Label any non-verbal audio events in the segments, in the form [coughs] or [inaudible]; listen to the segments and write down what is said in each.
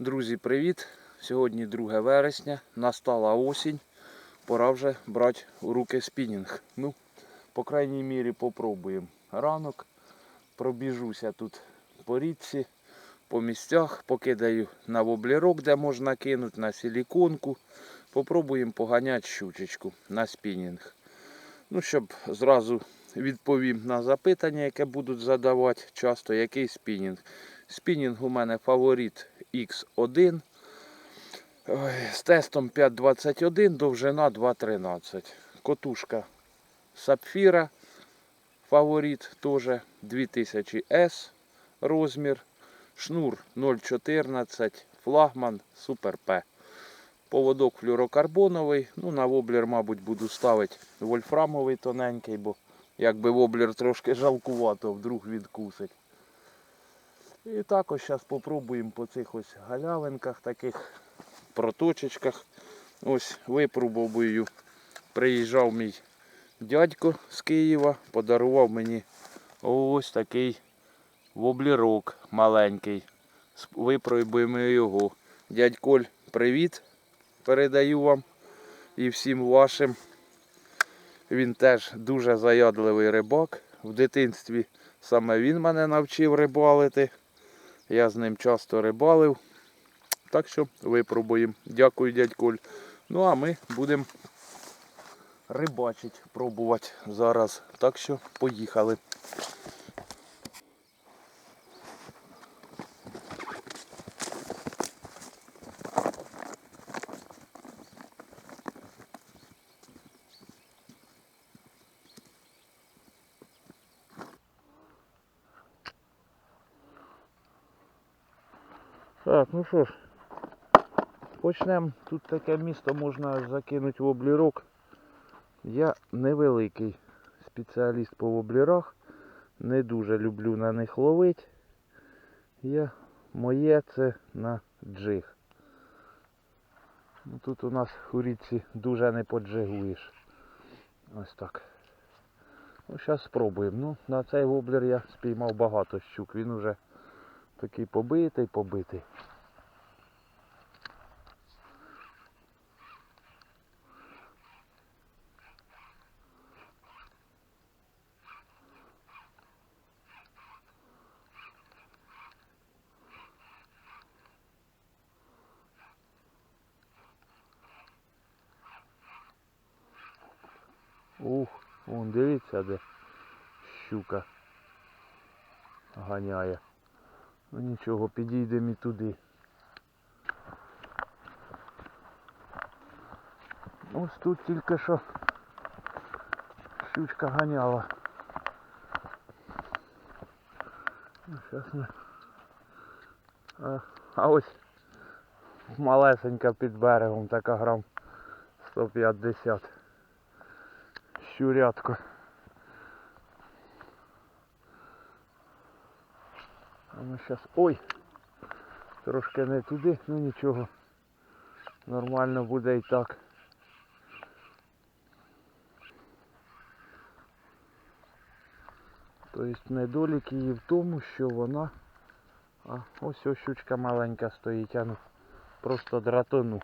Друзі, привіт! Сьогодні 2 вересня, настала осінь. Пора вже брати у руки спінінг. Ну, по крайній мірі попробуємо. Ранок пробіжуся тут по річці, по місцях, покидаю на воблерок, де можна кинути, на силіконку. Попробуємо поганяти щучечку на спінінг. Ну, щоб зразу відповім на запитання, яке будуть задавати часто, який спінінг. Спінінг у мене фаворит X1 з тестом 5.21, довжина 2.13. Котушка Сапфіра, фаворит теж 2000S розмір. Шнур 0.14, флагман Супер П. Поводок флюрокарбоновий. Ну, на воблер, мабуть, буду ставити вольфрамовий тоненький, бо якби воблер трошки жалкувато, вдруг відкусить. І також зараз спробуємо по цих ось галявинках, таких проточечках. Ось випробую. Приїжджав мій дядько з Києва, подарував мені ось такий воблерок маленький. Випробуємо його. Дядь Коль, привіт. Передаю вам і всім вашим. Він теж дуже заядливий рибак. В дитинстві саме він мене навчив рибалити. Я з ним часто рибалив. Так що випробуємо. Дякую, дядь Коль. Ну а ми будемо рибачити, пробувати зараз. Так що поїхали. Так, ну що ж, почнемо. Тут таке місто можна закинути в облірок. Я невеликий спеціаліст по воблерах. Не дуже люблю на них ловити. Я моє це на джиг. Ну, тут у нас у річці дуже не поджигуєш. Ось так. Ну, зараз спробуємо. Ну, на цей воблер я спіймав багато щук. Він уже такий побитий, побитий. Ух, вон дивіться, де щука ганяє. Ну нічого, підійдемо і туди. Ось тут тільки що щучка ганяла. Ну, Зараз ми. А, а ось малесенька під берегом, така грам 150. Щурятко. Ми зараз... Ой! Трошки не туди, ну нічого. Нормально буде і так. Тобто недолік її в тому, що вона... А ось ось щучка маленька стоїть, а ну просто дратону.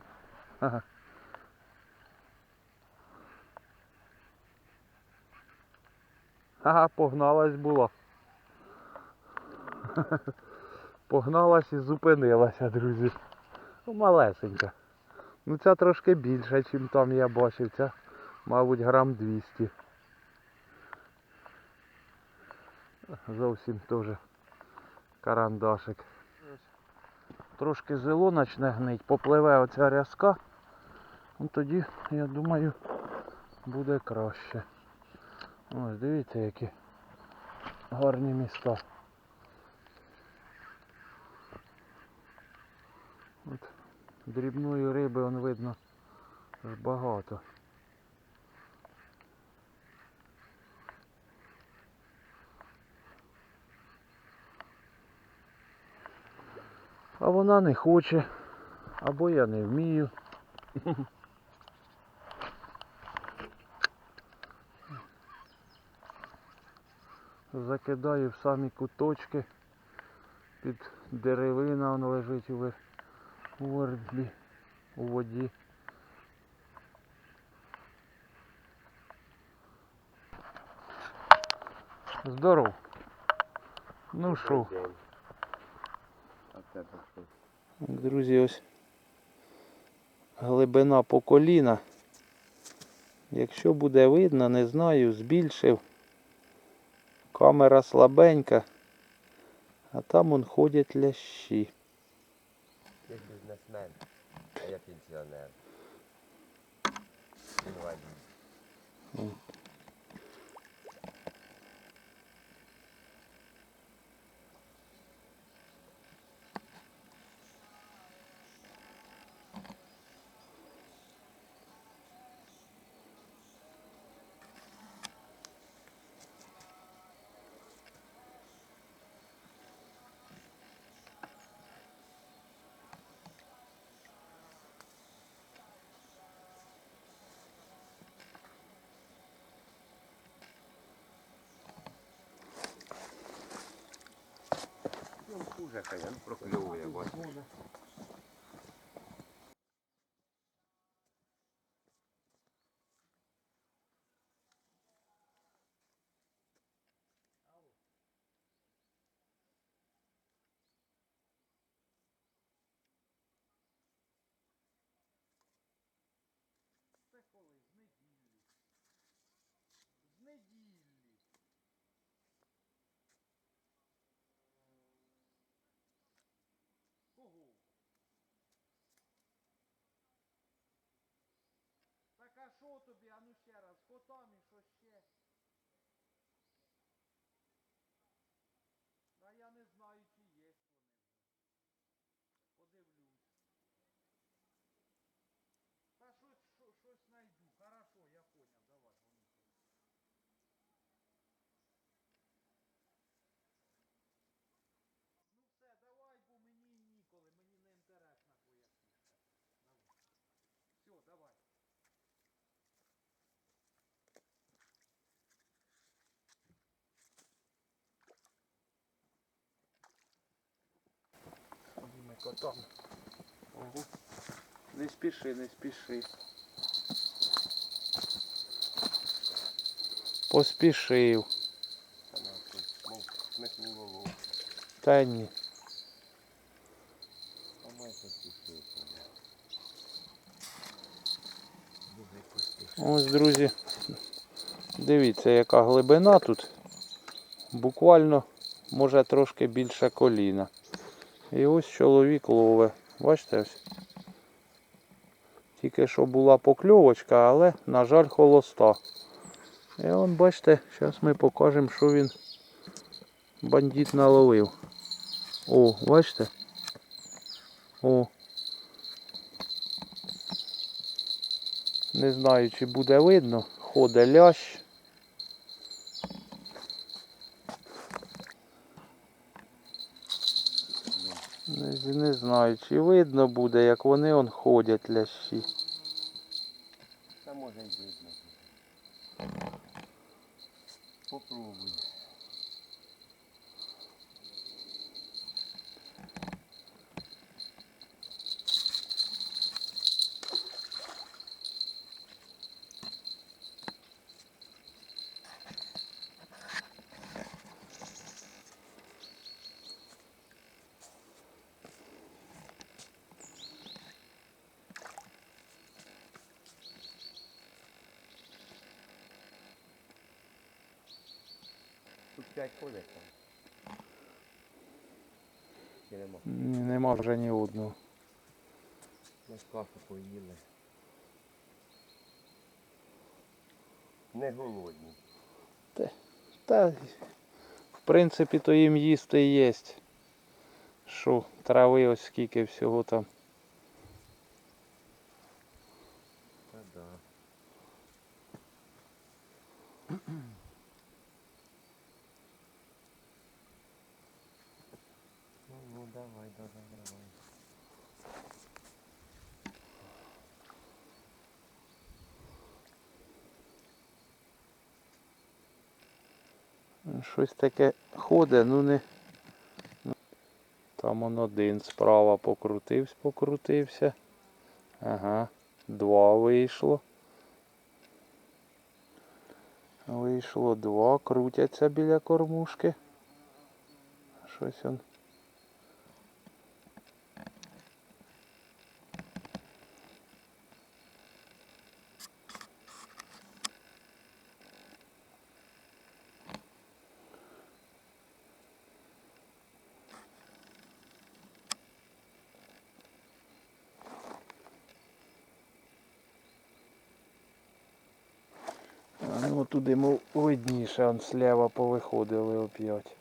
Ага, погналась була. [laughs] Погналась і зупинилася, друзі. Ну, малесенька. Ну ця трошки більша, ніж там я бачив. Ця, мабуть, грам 200. Зовсім теж карандашик. Трошки зело почне гнить, попливе оця рязка. Ну тоді, я думаю, буде краще. Ось дивіться, які гарні міста. Дрібної риби он видно ж багато. А вона не хоче, або я не вмію. Закидаю в самі куточки. Під деревина он лежить уве- верблі у воді. Здоров. Ну що? друзі, ось глибина по коліна. Якщо буде видно, не знаю, збільшив. Камера слабенька, а там он ходять лящі. Бізнесмен, а я пенсіонер. Інвалід. Хуже, хай прокльовує, бачиш. А що тобі, а ну ще раз, котам і що ще? А я не знаю, чи є вони вже. Подивлюсь. Та щось, що, щось знайду. Хорошо, я понял, давай. вони. Ну все, давай, бо мені ніколи, мені не інтересна твоя фішка. Давай. Все, давай. Ого. Не спіши, не спіши. Поспішив. Та ні. Ось, друзі. Дивіться, яка глибина тут. Буквально, може трошки більше коліна. І ось чоловік лове. Бачите ось. Тільки що була покльовочка, але, на жаль, холоста. І он, бачите, зараз ми покажемо, що він бандит наловив. О, бачите? О. Не знаю, чи буде видно. Ходить лящ. Не, не знаю, чи видно буде, як вони он ходять лящі. Та може й видно. Попробуй. Там. Чи нема? Ні, нема вже ні одного. Ми ж кашу поїли. Не голодні. Та, в принципі, то їм їсти є. Що, трави ось скільки всього там. Та да. Ну, ну давай, давай, давай. Щось таке ходить, ну не. Там он один справа покрутився, покрутився. Ага, два вийшло. Вийшло два, крутяться біля кормушки. Щось он. А ну туди мов видніше, он слева повиходили оп'ять.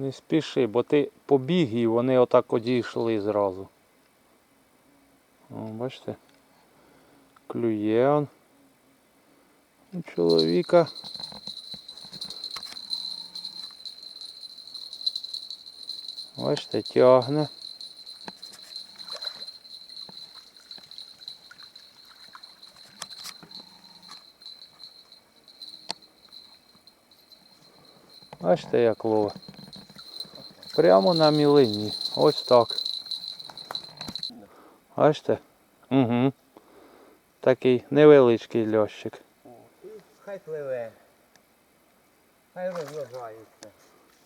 Не спіши, бо ти побіг і вони отак одійшли зразу. О, бачите? Клює он. У чоловіка. Бачите, тягне. Бачите, як ловить. Прямо на мілині. Ось так. Бачите? Угу. Такий невеличкий льощик. Хай пливе. Хай розмножається.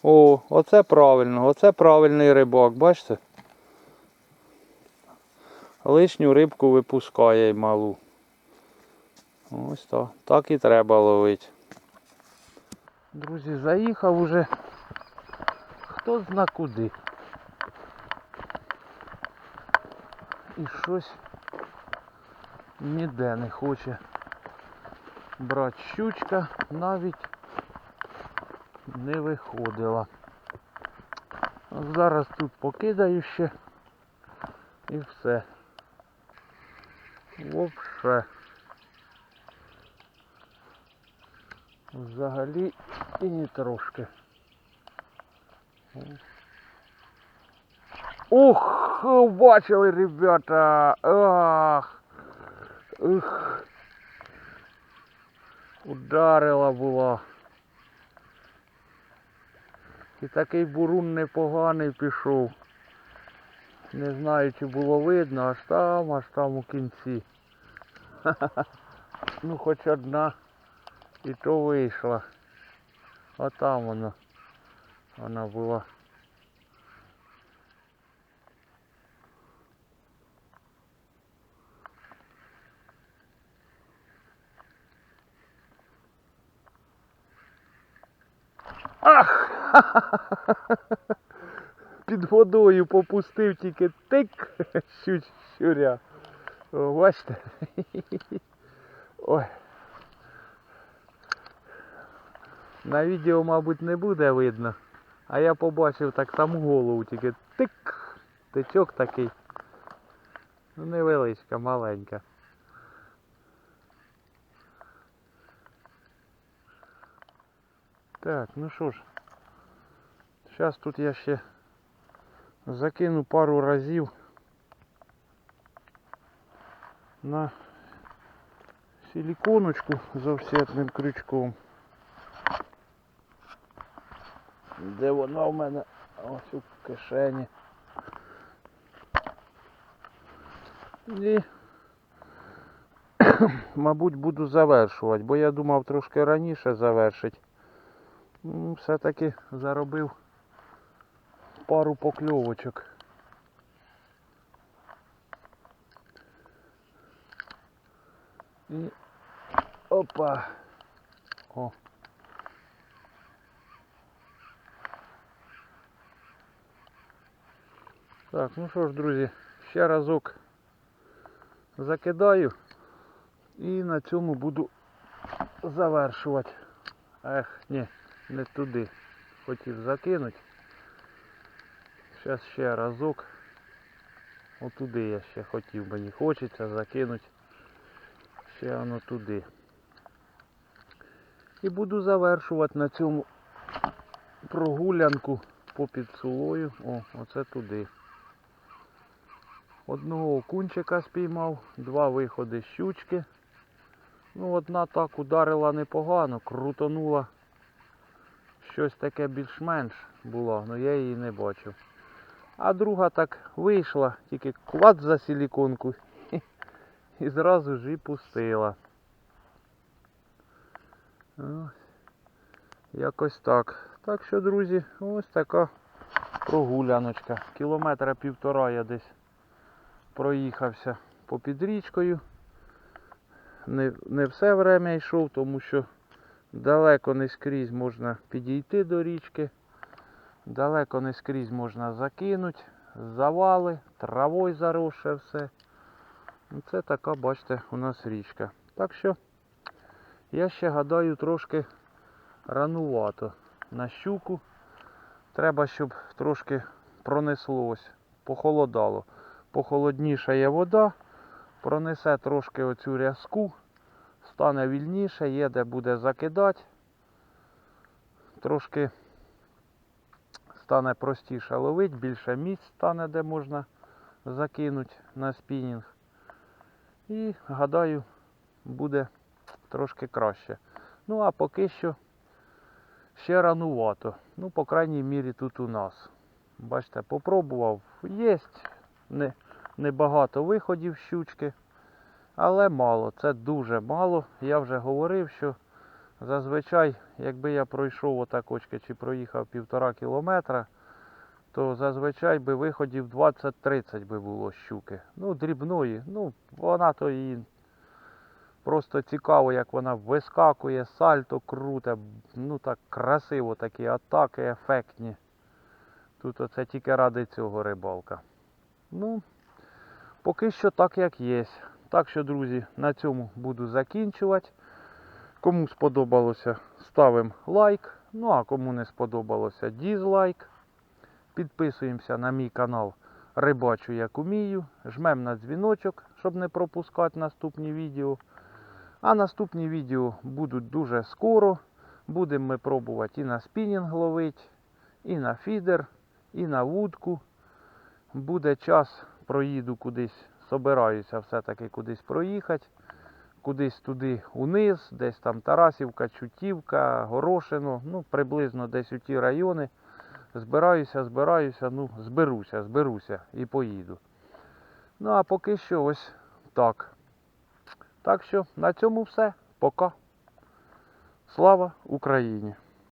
О, оце правильно, оце правильний рибак, бачите? Лишню рибку випускає й малу. Ось так. Так і треба ловити. Друзі, заїхав уже. Хто зна куди. І щось ніде не хоче брати щучка навіть не виходила. Зараз тут покидаю ще і все. Вовше. Взагалі і не трошки. Ух, бачили, ребята. Ах. Ух. Ударила була. І такий бурун непоганий пішов. Не знаю, чи було видно, аж там, аж там у кінці. [laughs] Ну хоч одна і то вийшла. А там вона. Вона була. Ах! [laughs] Під водою попустив тільки тик [laughs] щу- щуря. О, бачите? [laughs] Ой. На відео, мабуть, не буде видно. А я побачив так там голову тільки тик. Тичок такий. Ну невеличка, маленька. Так, ну що ж. Зараз тут я ще закину пару разів на силиконочку з офсетним крючком. Де вона в мене? Ось у кишені. І [coughs] мабуть буду завершувати, бо я думав трошки раніше завершити. Все-таки заробив пару покльовочок. І опа. О. Так, ну що ж, друзі, ще разок закидаю і на цьому буду завершувати. Ех, ні, не туди. Хотів закинути. Зараз ще разок. Отуди я ще хотів, мені хочеться закинути. Ще воно туди. І буду завершувати на цьому прогулянку попід сулою. О, оце туди. Одного окунчика спіймав, два виходи щучки. Ну, одна так ударила непогано, крутонула. Щось таке більш-менш було, але я її не бачив. А друга так вийшла, тільки клад за силіконку [laughs] і зразу ж і пустила. Ось. Якось так. Так що, друзі, ось така прогуляночка. Кілометра півтора я десь проїхався попід річкою. Не, не все время йшов, тому що далеко не скрізь можна підійти до річки. Далеко не скрізь можна закинути, завали, травою заросше все. Ну, Це така, бачите, у нас річка. Так що я ще гадаю трошки ранувато на щуку. Треба, щоб трошки пронеслось, похолодало. Похолоднішає вода, пронесе трошки оцю рязку, стане вільніше, є де буде закидати. Трошки стане простіше ловити, більше місць стане, де можна закинути на спінінг. І гадаю, буде трошки краще. Ну а поки що ще ранувато. Ну, по крайній мірі тут у нас. Бачите, попробував. Є не, небагато виходів щучки, але мало. Це дуже мало. Я вже говорив, що зазвичай, якби я пройшов отакочки чи проїхав півтора кілометра, то зазвичай би виходів 20-30 би було щуки. Ну, дрібної. Ну, вона то її просто цікаво, як вона вискакує, сальто круте, ну так красиво такі атаки ефектні. Тут оце тільки ради цього рибалка. Ну, поки що так як є. Так що, друзі, на цьому буду закінчувати. Кому сподобалося, ставимо лайк. Ну а кому не сподобалося, дізлайк. Підписуємося на мій канал Рибачу як умію. Жмемо на дзвіночок, щоб не пропускати наступні відео. А наступні відео будуть дуже скоро. Будемо ми пробувати і на спінінг ловити, і на фідер, і на вудку. Буде час, проїду кудись, собираюся все-таки кудись проїхати. Кудись туди униз, десь там Тарасівка, Чутівка, Горошино, ну приблизно десь у ті райони. Збираюся, збираюся, ну, зберуся, зберуся і поїду. Ну а поки що ось так. Так що на цьому все. Пока. Слава Україні!